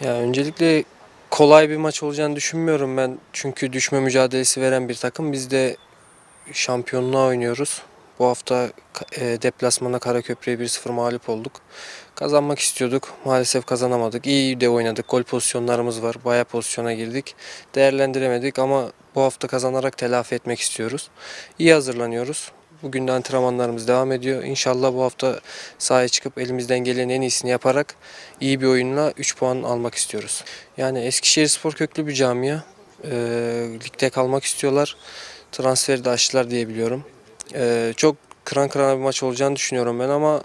Ya öncelikle kolay bir maç olacağını düşünmüyorum ben. Çünkü düşme mücadelesi veren bir takım. Biz de şampiyonluğa oynuyoruz. Bu hafta e, deplasmanda Karaköprü'ye 1-0 mağlup olduk. Kazanmak istiyorduk. Maalesef kazanamadık. İyi de oynadık. Gol pozisyonlarımız var. Bayağı pozisyona girdik. Değerlendiremedik ama bu hafta kazanarak telafi etmek istiyoruz. İyi hazırlanıyoruz. Bugün de antrenmanlarımız devam ediyor. İnşallah bu hafta sahaya çıkıp elimizden gelen en iyisini yaparak iyi bir oyunla 3 puan almak istiyoruz. Yani Eskişehir Spor köklü bir camia. Ee, ligde kalmak istiyorlar. Transferi de açtılar diye biliyorum. Ee, çok kıran kırana bir maç olacağını düşünüyorum ben ama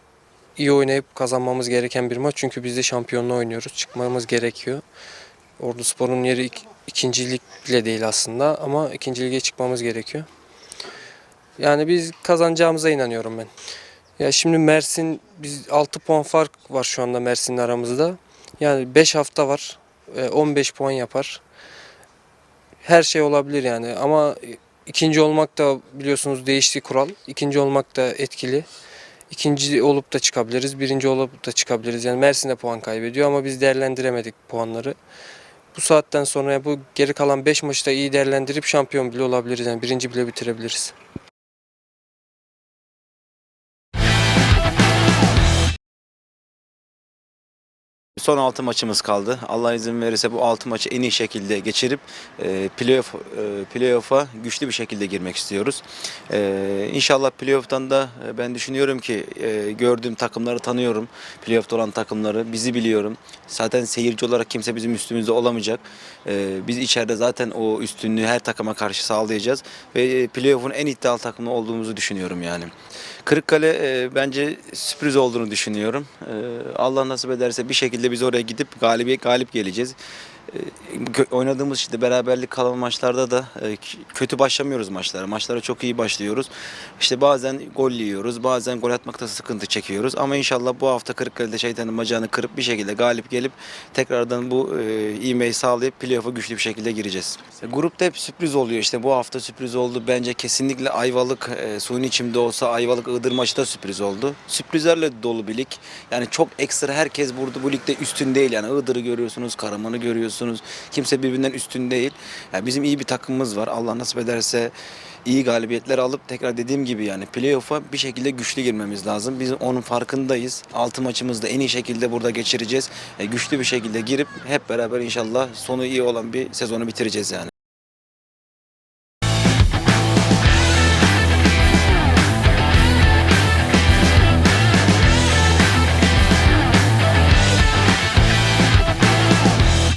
iyi oynayıp kazanmamız gereken bir maç. Çünkü biz de şampiyonluğa oynuyoruz. Çıkmamız gerekiyor. Ordu Spor'un yeri ik- ikincilik bile değil aslında ama ikinci lige çıkmamız gerekiyor. Yani biz kazanacağımıza inanıyorum ben. Ya şimdi Mersin biz 6 puan fark var şu anda Mersin'le aramızda. Yani 5 hafta var. e, 15 puan yapar. Her şey olabilir yani ama ikinci olmak da biliyorsunuz değişti kural. İkinci olmak da etkili. İkinci olup da çıkabiliriz. Birinci olup da çıkabiliriz. Yani Mersin de puan kaybediyor ama biz değerlendiremedik puanları. Bu saatten sonra bu geri kalan 5 maçta iyi değerlendirip şampiyon bile olabiliriz. Yani birinci bile bitirebiliriz. Son 6 maçımız kaldı. Allah izin verirse bu 6 maçı en iyi şekilde geçirip e, playoff, e, playoff'a güçlü bir şekilde girmek istiyoruz. E, inşallah playoff'tan da e, ben düşünüyorum ki e, gördüğüm takımları tanıyorum. Playoff'ta olan takımları bizi biliyorum. Zaten seyirci olarak kimse bizim üstümüzde olamayacak. E, biz içeride zaten o üstünlüğü her takıma karşı sağlayacağız ve e, playoff'un en iddialı takımı olduğumuzu düşünüyorum yani. Kırıkkale e, bence sürpriz olduğunu düşünüyorum. E, Allah nasip ederse bir şekilde biz oraya gidip galibiyet galip geleceğiz. Oynadığımız işte beraberlik kalan maçlarda da e, kötü başlamıyoruz maçlara. Maçlara çok iyi başlıyoruz. İşte bazen gol yiyoruz, bazen gol atmakta sıkıntı çekiyoruz. Ama inşallah bu hafta Kırıkkale'de şeytanın bacağını kırıp bir şekilde galip gelip tekrardan bu e, ivmeyi sağlayıp playoff'a güçlü bir şekilde gireceğiz. İşte grupta hep sürpriz oluyor. İşte bu hafta sürpriz oldu. Bence kesinlikle Ayvalık e, suyun içinde olsa Ayvalık Iğdır maçı da sürpriz oldu. Sürprizlerle dolu bir lig. Yani çok ekstra herkes burada bu ligde üstün değil. Yani Iğdır'ı görüyorsunuz, Karaman'ı görüyorsunuz. Kimse birbirinden üstün değil. Yani bizim iyi bir takımımız var. Allah nasip ederse iyi galibiyetler alıp tekrar dediğim gibi yani playoff'a bir şekilde güçlü girmemiz lazım. Biz onun farkındayız. Altı maçımızı da en iyi şekilde burada geçireceğiz. E, güçlü bir şekilde girip hep beraber inşallah sonu iyi olan bir sezonu bitireceğiz yani.